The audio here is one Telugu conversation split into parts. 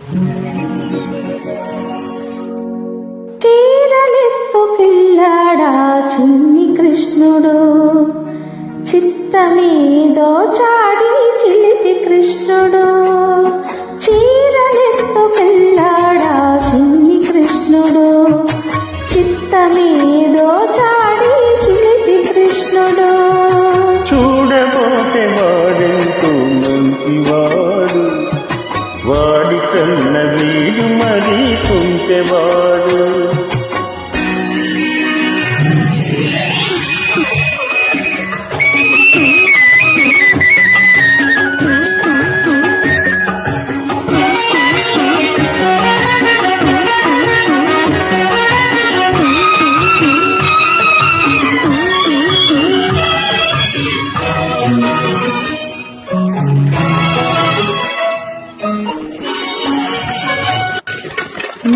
చీరలెత్తు పిల్లాడా చిన్ని కృష్ణుడు. చిత్తమీదో చాడి చిలిపి కృష్ణుడు. చీరలెత్తు పిల్లాడా Hallelujah.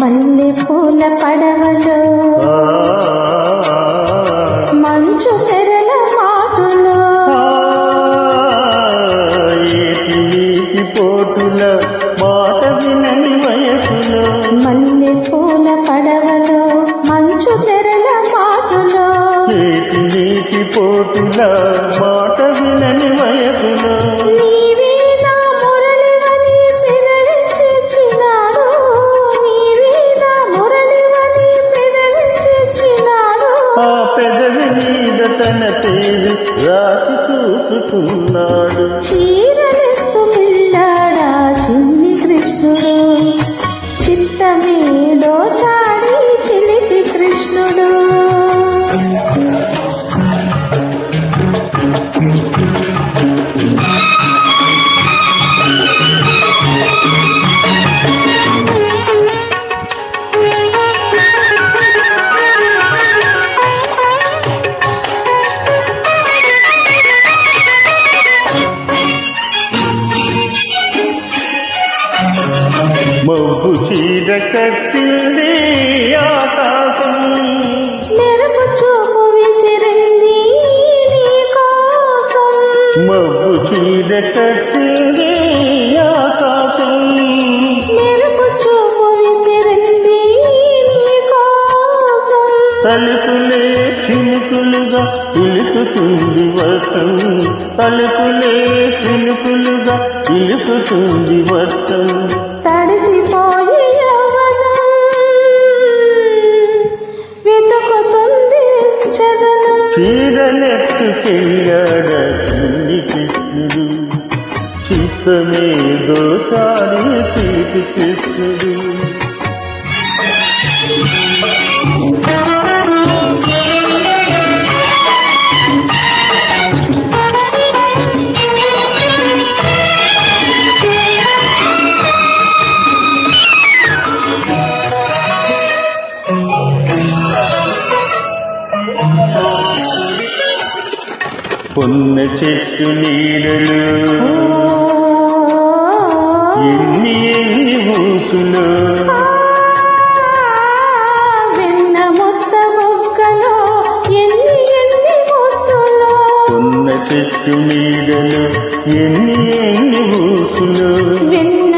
మల్లె పూల పడవలో. మంచు తెరల మాటులో. పోటుల మాట వినని వయసులో. మల్లె పూల పడవలో మంచు తెరల మాటులో. నీటి పోటుల మాట వినని వయసులో. రాసి చూసుకున్నాడు. చీర మబ్బు చీర కట్టింది ఆకాశం. మెరుపు చూపు విసిరింది మబ్బు చీర కట్టింది తలుపులే చినుకులుగా పిలుపుతుంది వర్షం. తలుపులే చినుకులుగా పిలుపుతుంది వర్షం. తడిసిపోయి వెతుకుతుంది వెచ్చదనం చీరనెత్తుకెళ్ళాడ చిన్ని కృష్ణుడు. చిత్తమేదో తాడి చీటి కృష్ణుడు. పొన్న చెట్టు నీడలు. ఎన్ని ఎన్ని ఊసులు. వెన్న ముద్ద బుగ్గలో ఎన్ని ఎన్ని ముద్దులో పొన్న చెట్టు నీడలు ఎన్ని ఎన్ని ఊసులు. వెన్న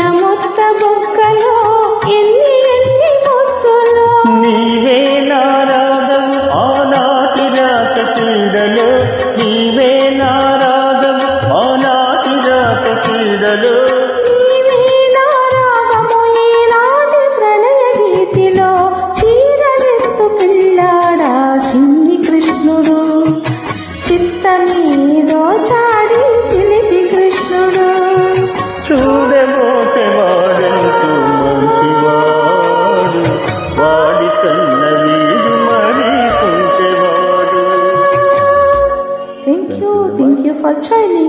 Charlie.